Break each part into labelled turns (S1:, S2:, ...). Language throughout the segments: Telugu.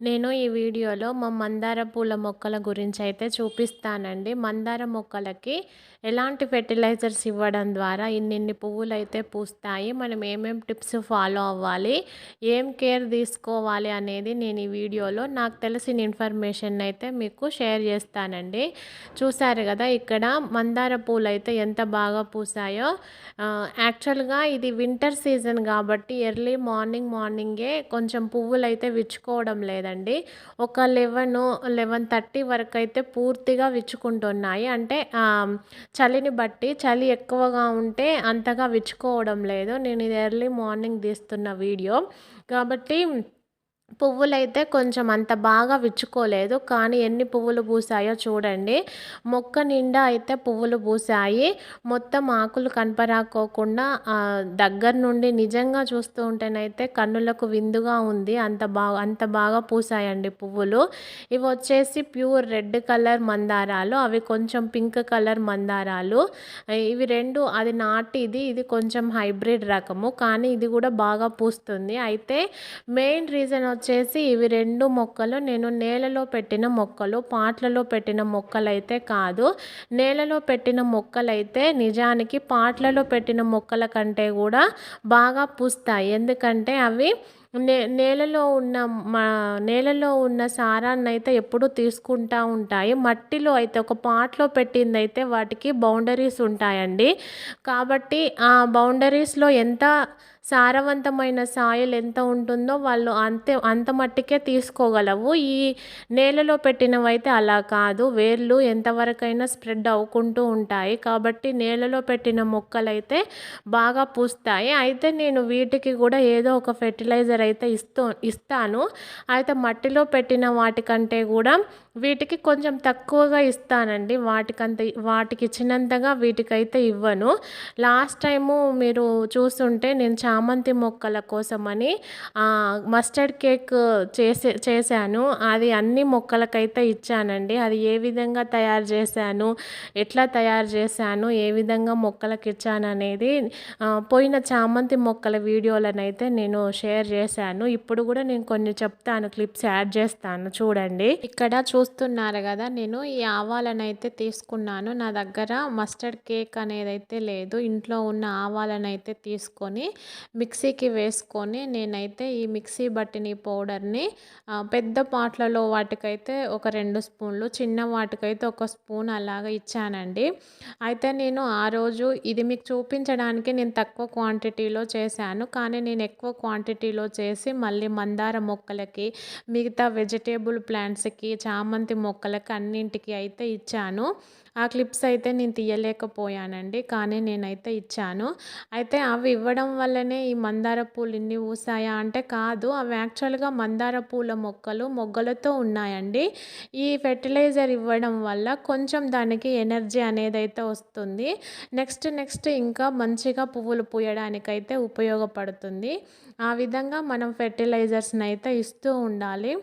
S1: నేను ఈ వీడియోలో మా మందార పూల మొక్కల గురించి అయితే చూపిస్తానండి. మందార మొక్కలకి ఎలాంటి ఫెర్టిలైజర్స్ ఇవ్వడం ద్వారా ఇన్నిన్ని పువ్వులు అయితే పూస్తాయి మనం ఏమేం టిప్స్ ఫాలో అవ్వాలి ఏం కేర్ తీసుకోవాలి అనేది నేను ఈ వీడియోలో నాకు తెలిసిన ఇన్ఫర్మేషన్ అయితే మీకు షేర్ చేస్తానండి. చూసారు కదా ఇక్కడ మందార పూలు అయితే ఎంత బాగా పూసాయో. యాక్చువల్గా ఇది వింటర్ సీజన్ కాబట్టి ఎర్లీ మార్నింగ్ మార్నింగే కొంచెం పువ్వులు అయితే విచ్చుకోవడం లేదండి. ఒక లెవెన్ లెవెన్ థర్టీ వరకు అయితే పూర్తిగా విచ్చుకుంటున్నాయి. అంటే చలిని బట్టి చలి ఎక్కువగా ఉంటే అంతగా విచ్చుకోవడం లేదు. నేను ఇది ఎర్లీ మార్నింగ్ తీస్తున్న వీడియో. కాబట్టి పువ్వులైతే కొంచెం అంత బాగా విచ్చుకోలేదు కానీ ఎన్ని పువ్వులు పూసాయో చూడండి. మొక్క నిండా అయితే పువ్వులు పూసాయి. మొత్తం ఆకులు కనపరాకోకుండా దగ్గర నుండి నిజంగా చూస్తూ ఉంటేనైతే కన్నులకు విందుగా ఉంది. అంత బాగా అంత బాగా పూసాయండి పువ్వులు. ఇవి వచ్చేసి ప్యూర్ రెడ్ కలర్ మందారాలు. అవి కొంచెం పింక్ కలర్ మందారాలు. ఇవి రెండు అది నాటిది ఇది కొంచెం హైబ్రిడ్ రకము కానీ ఇది కూడా బాగా పూస్తుంది. అయితే మెయిన్ రీజన్ వచ్చేసి ఇవి రెండు మొక్కలు. నేను నేలలో పెట్టిన మొక్కలు పాట్లలో పెట్టిన మొక్కలైతే కాదు. నేలలో పెట్టిన మొక్కలైతే నిజానికి పాట్లలో పెట్టిన మొక్కల కంటే కూడా బాగా పూస్తాయి. ఎందుకంటే అవి నే నేలలో ఉన్న మా నేలలో ఉన్న సారాన్ని అయితే ఎప్పుడూ తీసుకుంటూ ఉంటాయి. మట్టిలో అయితే ఒక పాట్లో పెట్టింది అయితే వాటికి బౌండరీస్ ఉంటాయండి. కాబట్టి ఆ బౌండరీస్లో ఎంత సారవంతమైన సాయిల్ ఎంత ఉంటుందో వాళ్ళు అంతే అంత మట్టికే తీసుకోగలవు. ఈ నేలలో పెట్టినవైతే అలా కాదు. వేర్లు ఎంతవరకైనా స్ప్రెడ్ అవ్వుకుంటూ ఉంటాయి. కాబట్టి నేలలో పెట్టిన మొక్కలైతే బాగా పూస్తాయి. అయితే నేను వీటికి కూడా ఏదో ఒక ఫెర్టిలైజర్ అయితే ఇస్తూ ఇస్తాను. అయితే మట్టిలో పెట్టిన వాటికంటే కూడా వీటికి కొంచెం తక్కువగా ఇస్తానండి. వాటికంత వాటికి ఇచ్చినంతగా వీటికైతే ఇవ్వను. లాస్ట్ టైము మీరు చూస్తుంటే నేను చామంతి మొక్కల కోసమని మస్టర్డ్ కేక్ చేసే చేశాను. అది అన్ని మొక్కలకైతే ఇచ్చానండి. అది ఏ విధంగా తయారు చేశాను ఎట్లా తయారు చేశాను ఏ విధంగా మొక్కలకి ఇచ్చాను అనేది పోయిన చామంతి మొక్కల వీడియోలనైతే నేను షేర్ చేశాను. ఇప్పుడు కూడా నేను కొన్ని చెప్తాను క్లిప్స్ యాడ్ చేస్తాను. చూడండి. ఇక్కడ చూ చూస్తున్నారు కదా నేను ఈ ఆవాలను అయితే తీసుకున్నాను. నా దగ్గర మస్టర్డ్ కేక్ అనేది అయితే లేదు. ఇంట్లో ఉన్న ఆవాలను అయితే తీసుకొని మిక్సీకి వేసుకొని నేనైతే ఈ మిక్సీ బట్టిని పౌడర్ని పెద్ద పాట్లలో వాటికైతే ఒక రెండు స్పూన్లు చిన్న వాటికైతే ఒక స్పూన్ అలాగా ఇచ్చానండి. అయితే నేను ఆ రోజు ఇది మీకు చూపించడానికి నేను తక్కువ క్వాంటిటీలో చేశాను. కానీ నేను ఎక్కువ క్వాంటిటీలో చేసి మళ్ళీ మందార మొక్కలకి మిగతా వెజిటేబుల్ ప్లాంట్స్కి చామ చామంతి మొక్కలకి అన్నింటికి అయితే ఇచ్చాను. ఆ క్లిప్స్ అయితే నేను తీయలేకపోయానండి కానీ నేనైతే ఇచ్చాను. అయితే అవి ఇవ్వడం వల్లనే ఈ మందార పూలు ఇన్ని పూసాయా అంటే కాదు అవి యాక్చువల్గా మందార పూల మొక్కలు మొగ్గలతో ఉన్నాయండి. ఈ ఫెర్టిలైజర్ ఇవ్వడం వల్ల కొంచెం దానికి ఎనర్జీ అనేది అయితే వస్తుంది. నెక్స్ట్ నెక్స్ట్ ఇంకా మంచిగా పువ్వులు పూయడానికైతే ఉపయోగపడుతుంది. ఆ విధంగా మనం ఫెర్టిలైజర్స్ని అయితే ఇస్తూ ఉండాలి.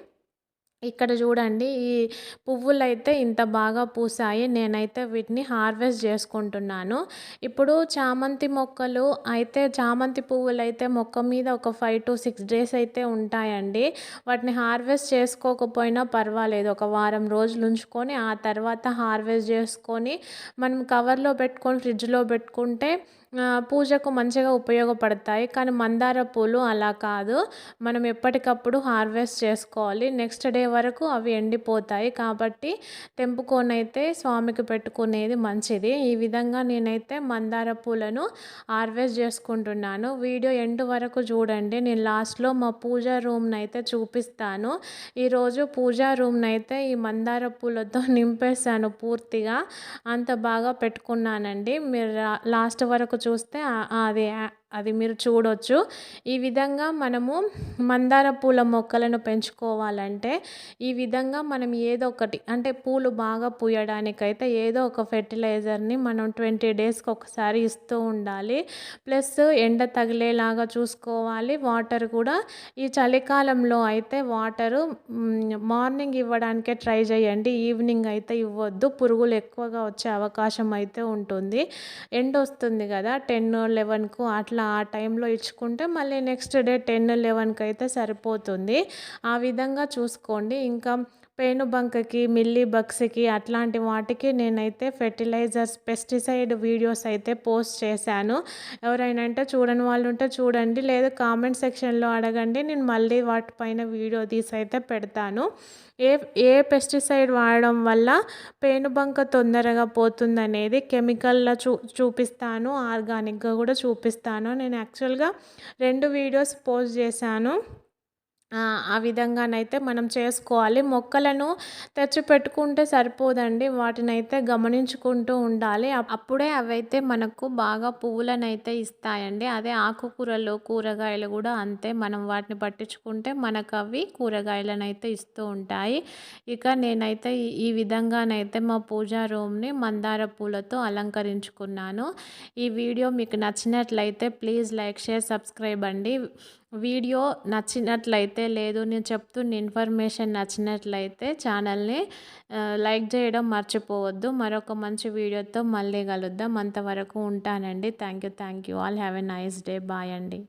S1: ఇక్కడ చూడండి ఈ పువ్వులు అయితే ఇంత బాగా పూసాయి. నేనైతే వీటిని హార్వెస్ట్ చేసుకుంటున్నాను. ఇప్పుడు చామంతి మొక్కలు అయితే చామంతి పువ్వులు అయితే మొక్క మీద ఒక ఫైవ్ టు సిక్స్ డేస్ అయితే ఉంటాయండి. వాటిని హార్వెస్ట్ చేసుకోకపోయినా పర్వాలేదు. ఒక వారం రోజులు ఉంచుకొని ఆ తర్వాత హార్వెస్ట్ చేసుకొని మనం కవర్లో పెట్టుకొని ఫ్రిడ్జ్లో పెట్టుకుంటే పూజకు మంచిగా ఉపయోగపడతాయి. కానీ మందార పూలు అలా కాదు. మనం ఎప్పటికప్పుడు హార్వెస్ట్ చేసుకోవాలి. నెక్స్ట్ డే వరకు అవి ఎండిపోతాయి. కాబట్టి తెంపుకొనైతే స్వామికి పెట్టుకునేది మంచిది. ఈ విధంగా నేనైతే మందార పూలను హార్వెస్ట్ చేసుకుంటున్నాను. వీడియో ఎండ్ వరకు చూడండి. నేను లాస్ట్లో మా పూజ రూమ్ని అయితే చూపిస్తాను. ఈరోజు పూజా రూమ్ని అయితే ఈ మందార పూలతో నింపేశాను పూర్తిగా. అంత బాగా పెట్టుకున్నానండి. మీరు లాస్ట్ వరకు చూస్తే అది అది మీరు చూడొచ్చు. ఈ విధంగా మనము మందార పూల మొక్కలను పెంచుకోవాలంటే ఈ విధంగా మనం ఏదో ఒకటి అంటే పూలు బాగా పూయడానికైతే ఏదో ఒక ఫెర్టిలైజర్ని మనం ట్వంటీ డేస్కి ఒకసారి ఇస్తూ ఉండాలి. ప్లస్ ఎండ తగిలేలాగా చూసుకోవాలి. వాటర్ కూడా ఈ చలికాలంలో అయితే వాటరు మార్నింగ్ ఇవ్వడానికే ట్రై చేయండి. ఈవినింగ్ అయితే ఇవ్వద్దు. పురుగులు ఎక్కువగా వచ్చే అవకాశం అయితే ఉంటుంది. ఎండ వస్తుంది కదా టెన్ లెవెన్కు అట్లా ఆ టైంలో ఇచ్చుకుంటే మళ్ళీ నెక్స్ట్ డే టెన్ లెవెన్కి అయితే సరిపోతుంది. ఆ విధంగా చూసుకోండి. ఇంకా పేనుబంకకి మిల్లీ బగ్స్కి అట్లాంటి వాటికి నేనైతే ఫెర్టిలైజర్స్ పెస్టిసైడ్ వీడియోస్ అయితే పోస్ట్ చేశాను. ఎవరైనా అంటే చూడని వాళ్ళు ఉంటే చూడండి లేదా కామెంట్ సెక్షన్లో అడగండి నేను మళ్ళీ వాటిపైన వీడియో తీసి అయితే పెడతాను. ఏ ఏ పెస్టిసైడ్ వాడడం వల్ల పేనుబంక తొందరగా పోతుందనేది కెమికల్లో చూ చూపిస్తాను ఆర్గానిక్గా కూడా చూపిస్తాను. నేను యాక్చువల్గా రెండు వీడియోస్ పోస్ట్ చేశాను. ఆ విధంగానైతే మనం చేసుకోవాలి. మొక్కలను తెచ్చిపెట్టుకుంటే సరిపోదండి. వాటినైతే గమనించుకుంటూ ఉండాలి. అప్పుడే అవైతే మనకు బాగా పువ్వులనైతే ఇస్తాయండి. అదే ఆకుకూరలు కూరగాయలు కూడా అంతే. మనం వాటిని పట్టించుకుంటే మనకు అవి కూరగాయలను అయితే ఇస్తూ ఉంటాయి. ఇక నేనైతే ఈ విధంగానైతే మా పూజా రూమ్ని మందార పూలతో అలంకరించుకున్నాను. ఈ వీడియో మీకు నచ్చినట్లయితే ప్లీజ్ లైక్ షేర్ సబ్స్క్రైబ్ అండి. వీడియో నచ్చినట్లయితే లేదు నేను చెప్తున్న ఇన్ఫర్మేషన్ నచ్చినట్లయితే ఛానల్ని లైక్ చేయడం మర్చిపోవద్దు. మరొక మంచి వీడియోతో మళ్ళీ కలుద్దాం. అంతవరకు ఉంటానండి. Thank you thank you all have a nice day. Bye అండి.